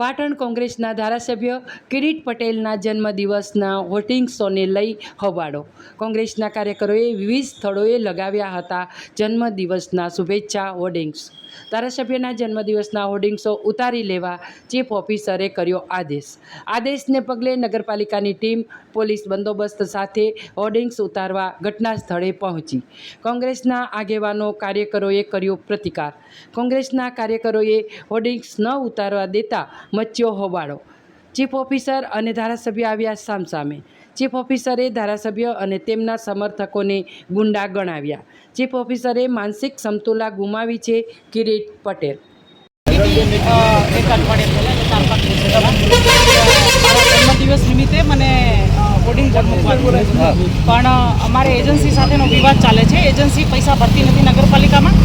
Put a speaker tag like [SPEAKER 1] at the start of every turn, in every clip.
[SPEAKER 1] પાટણ કોંગ્રેસના ધારાસભ્ય કિરીટ પટેલના જન્મદિવસના હોર્ડિંગ્સોને લઈ હોબાળો. કોંગ્રેસના કાર્યકરોએ વિવિધ સ્થળોએ લગાવ્યા હતા જન્મદિવસના શુભેચ્છા હોર્ડિંગ્સ. ધારાસભ્યના જન્મદિવસના હોર્ડિંગ્સો ઉતારી લેવા ચીફ ઓફિસરે કર્યો આદેશ. આદેશને પગલે નગરપાલિકાની ટીમ પોલીસ બંદોબસ્ત સાથે હોર્ડિંગ્સ ઉતારવા ઘટના સ્થળે પહોંચી. કોંગ્રેસના આગેવાનો કાર્યકરોએ કર્યો પ્રતિકાર. કોંગ્રેસના કાર્યકરોએ હોર્ડિંગ્સ ન ઉતારવા દેતા મચ્યો હોબાળો. ચીફ ઓફિસર અને ધારાસભ્ય આવ્યા સામસામે. ચીફ ઓફિસરે ધારાસભ્ય અને તેમના સમર્થકોને ગુંડા ગણાવ્યા. ચીફ ઓફિસરે માનસિક સમતુલા ગુમાવી છે કિરીટ પટેલ.
[SPEAKER 2] દિવસ નિમિત્તે મને હોર્ડિંગ બોર્ડ મૂકવાનું હતું. પણ અમારે એજન્સી સાથેનો વિવાદ ચાલે છે. એજન્સી પૈસા ભરતી નથી નગરપાલિકામાં.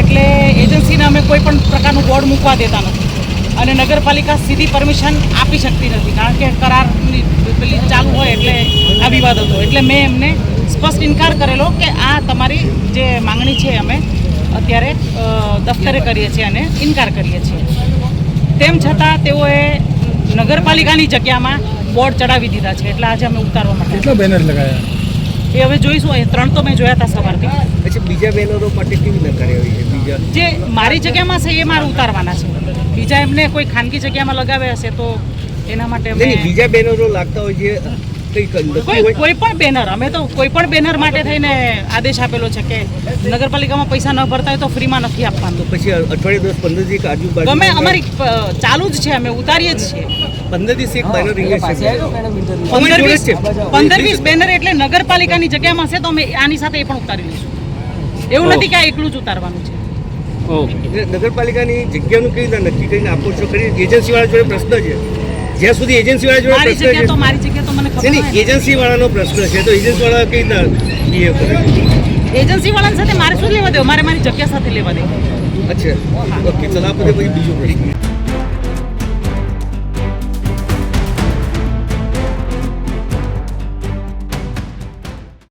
[SPEAKER 2] એટલે એજન્સીને અમે કોઈ પણ પ્રકારનું બોર્ડ મૂકવા દેતા નથી. અને નગરપાલિકા સીધી પરમિશન આપી શકતી નથી. કારણ કે કરારની પેલી ચાલુ હોય એટલે આ વિવાદ હતો એટલે મેં એમને સ્પષ્ટ ઇનકાર કરેલો કે આ તમારી જે માંગણી છે અમે અત્યારે દફતરે કરીએ છીએ અને ઇનકાર કરીએ છીએ. તેમ છતાં તેઓએ નગરપાલિકાની જગ્યામાં બોર્ડ ચડાવી દીધા છે. એટલે આજે અમે ઉતારવા માટે
[SPEAKER 3] બેનર લગાયા?
[SPEAKER 2] એ હવે જોઈશું એ ત્રણ તો મેં જોયા હતા સવારથી.
[SPEAKER 4] પછી બીજા બેનરો માટે કેવી નકારી હોય છે? બીજા
[SPEAKER 2] જે મારી જગ્યામાં છે એ મારે ઉતારવાના છે. બીજા એમને કોઈ ખાનગી જગ્યામાં લગાવે હશે તો એના માટે અમે
[SPEAKER 4] બીજા બેનરો લાગતા હોય જે કઈ
[SPEAKER 2] પણ બેનર અમે તો કોઈ પણ બેનર માટે થઈને આદેશ આપેલો છે કે નગરપાલિકામાં પૈસા ન ભરતા હોય તો ફ્રીમાં નથી આપવાનું.
[SPEAKER 4] પછી અઠવાડિયે દસ પંદર દિવસ આજુબાજુ
[SPEAKER 2] ગમે અમારી ચાલુ જ છે અમે ઉતારીએ જ છીએ.
[SPEAKER 4] પંદર દિવસ એક બેનર છે.
[SPEAKER 2] પંદર વીસ
[SPEAKER 4] છે.
[SPEAKER 2] પંદર વીસ બેનર એટલે નગરપાલિકાની જગ્યામાં છે તો અમે આની સાથે એ પણ ઉતારી લઈશું. એવું નથી કે આ એકલું જ ઉતારવાનું છે.
[SPEAKER 4] નગરપાલિકાની જગ્યાનું કેવી રીતે નક્કી કરીને આપો છો? કરી એજન્સી વાળા જોડે પ્રશ્ન છે. જ્યાં સુધી એજન્સી વાળા જોડે પ્રશ્ન
[SPEAKER 2] જગ્યા તો
[SPEAKER 4] છે
[SPEAKER 2] મારી જગ્યા તો મને ખબર
[SPEAKER 4] એજન્સી વાળાનો પ્રશ્ન છે. તો એજન્સી વાળા કેવી રીતે બિહેવ કરે?
[SPEAKER 2] એજન્સી વાળાની સાથે મારે શું લેવા દેવું? મારે મારી જગ્યા સાથે લેવા દેવું.
[SPEAKER 4] અચ્છા. ઓકે ચલો આપણે પછી બીજો પ્રશ્ન.